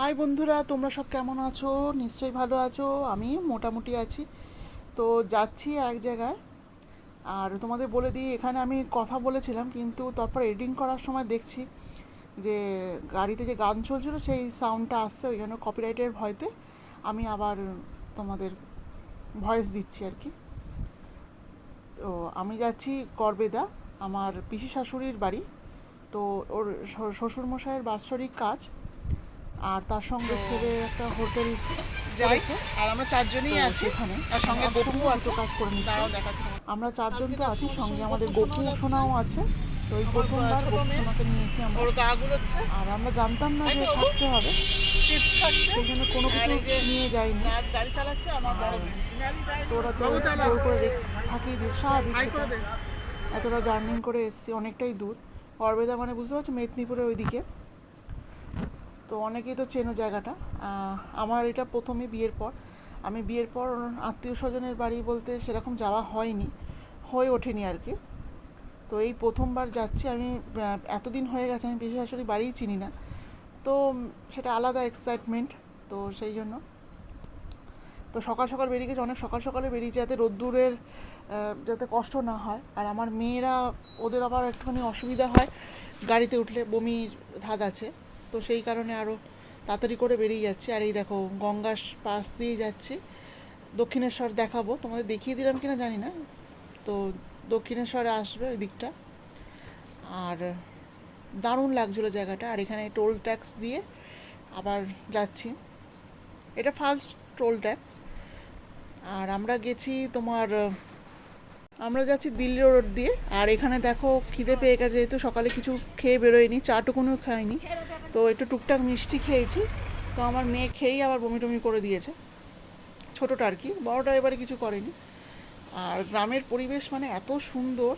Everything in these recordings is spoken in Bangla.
হাই বন্ধুরা, তোমরা সব কেমন আছো? নিশ্চয়ই ভালো আছো। আমি মোটামুটি আছি। তো যাচ্ছি এক জায়গায়। আর তোমাদের বলে দিই, এখানে আমি কথা বলেছিলাম, কিন্তু তারপর এডিটিং করার সময় দেখছি যে গাড়িতে যে গান চলছিল, সেই সাউন্ডটা আসছে, ওই জন্য কপিরাইটের ভয়তে আমি আবার তোমাদের ভয়েস দিচ্ছি আর কি। তো আমি যাচ্ছি করবেদা আমার পিসি শাশুড়ির বাড়ি। তো ওর শ্বশুরমশাইয়ের বাৎসরিক কাজ। আর তার সঙ্গে ছেড়ে একটা হোটেল যাই আর আমরা চারজনই আছি। সেখানে আর সঙ্গে গপু দুটো কাজ করে নিচ্ছে। দেখাচ্ছি আমরা চারজন তো আছি সঙ্গে আমাদের গপু সোনাও আছে। তো ওই প্রথমবার গপু সোনাকে নিয়েছি আমরা। ওর গা গুলোচ্ছে। আর আমরা জানতাম না যে থাকতে হবে। চিপস খাচ্ছে। জন্য কোনো কিছু নিয়ে যাইনি গাড়ি চালাচ্ছে আমার মেয়ে। তো জোর করে থাকিয়ে দিয়ে স্বাভাবিক। এতটা জার্নিং করে এসেছি অনেকটাই দূর। করবেদা মানে বুঝতে পারছ মেদিনীপুরের ওইদিকে। তো অনেকেই তো চেনো জায়গাটা। আমার এটা প্রথমে বিয়ের পর। আমি বিয়ের পর আত্মীয় স্বজনের বাড়ি বলতে সেরকম যাওয়া হয়নি, হয়ে ওঠেনি আর কি। তো এই প্রথমবার যাচ্ছি, আমি এতদিন হয়ে গেছে, আমি পিসি শাশুড়ি বাড়িই চিনি না। তো সেটা আলাদা এক্সাইটমেন্ট তো সেই জন্য। তো সকাল সকাল বেরিয়ে গেছে, অনেক সকাল সকালে বেরিয়েছে যাতে রোদ্দুরের যাতে কষ্ট না হয়। আর আমার মেয়েরা, ওদের আবার একটুখানি অসুবিধা হয়, গাড়িতে উঠলে বমির ধাত আছে। তো সেই কারণে আরও তাড়াতাড়ি করে বেরিয়ে যাচ্ছি। আর এই দেখো, গঙ্গার পাশ দিয়ে যাচ্ছি। দক্ষিণেশ্বর দেখাবো। তোমাদের দেখিয়ে দিলাম কিনা জানি না। তো দক্ষিণেশ্বরে আসবে ওই দিকটা। আর দারুণ লাগছিল জায়গাটা। আর এখানে টোল ট্যাক্স দিয়ে আবার যাচ্ছি। এটা ফার্স্ট টোল ট্যাক্স। আর আমরা গেছি তোমার, আমরা যাচ্ছি দিল্লি রোড দিয়ে। আর এখানে দেখো খিদে পেয়ে গেছে, যেহেতু সকালে কিছু খেয়ে বেরোয়নি চাটুকুনিও খাইনি। তো একটু টুকটাক মিষ্টি খেয়েছি। তো আমার মেয়ে খেয়েই আবার বমি টমি করে দিয়েছে। ছোটোটা আর কি, বড়োটা এবারে কিছু করেনি। আর গ্রামের পরিবেশ মানে এত সুন্দর,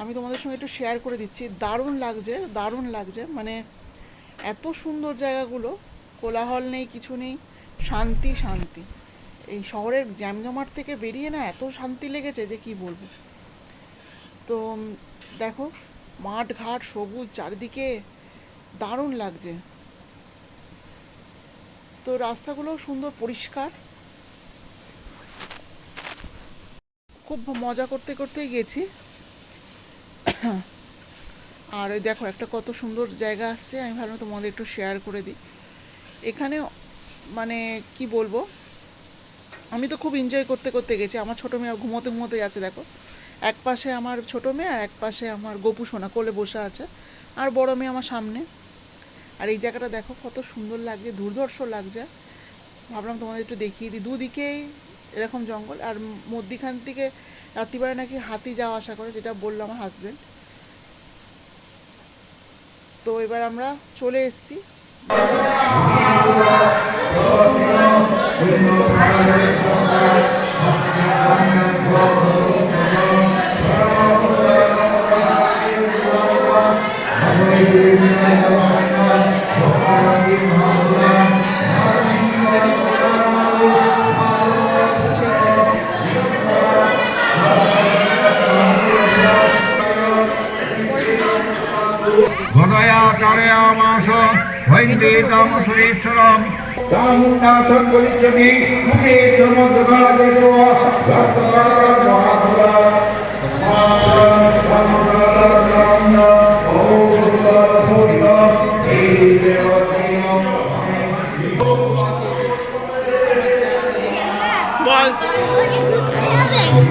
আমি তোমাদের সঙ্গে একটু শেয়ার করে দিচ্ছি। দারুণ লাগছে দারুণ লাগছে। মানে এত সুন্দর জায়গাগুলো, কোলাহল নেই, কিছু নেই, শান্তি শান্তি। এই শহরের জ্যামজমাট থেকে বেরিয়ে না এত শান্তি লেগেছে যে কি বলব। তো দেখো মাঠ ঘাট সবুজ চারিদিকে দারুণ লাগছে। তো রাস্তাগুলো সুন্দর পরিষ্কার। খুব মজা করতে করতেই গেছি। আর দেখো একটা কত সুন্দর জায়গা আসছে আমি ভাবলাম তোমাদের একটু শেয়ার করে দিই। এখানে মানে কি বলব, আমি তো খুব এনজয় করতে করতে গেছি। আমার ছোটো মেয়ে ঘুমোতে ঘুমোতে যাচ্ছে, দেখো। এক পাশে আমার ছোটো মেয়ে আর এক পাশে আমার গপু সোনা কোলে বসে আছে। আর বড় মেয়ে আমার সামনে। আর এই জায়গাটা দেখো কত সুন্দর লাগছে, দুর্ধর্ষ লাগছে। ভাবলাম তোমাদের একটু দেখিয়ে দিই। দুদিকেই এরকম জঙ্গল, আর মধ্যিখান থেকে রাত্রিবেলা নাকি হাতি যাওয়া আসা করে, যেটা বলল আমার হাজব্যান্ড তো এবার আমরা চলে এসেছি। সুরেশ্বরম। মুখে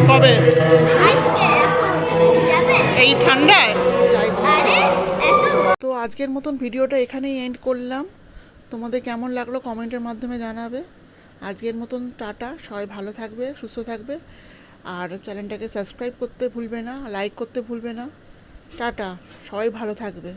কবে? এই ঠান্ডায়? আজকের মতন ভিডিওটা এখানেই এন্ড করলাম। তোমাদের কেমন লাগল কমেন্টের মাধ্যমে জানাবে। আজকের মতন টাটা, সবাই ভালো থাকবে, সুস্থ থাকবে। আর চ্যানেলটাকে সাবস্ক্রাইব করতে ভুলবে না লাইক করতে ভুলবে না। টাটা, সবাই ভালো থাকবে।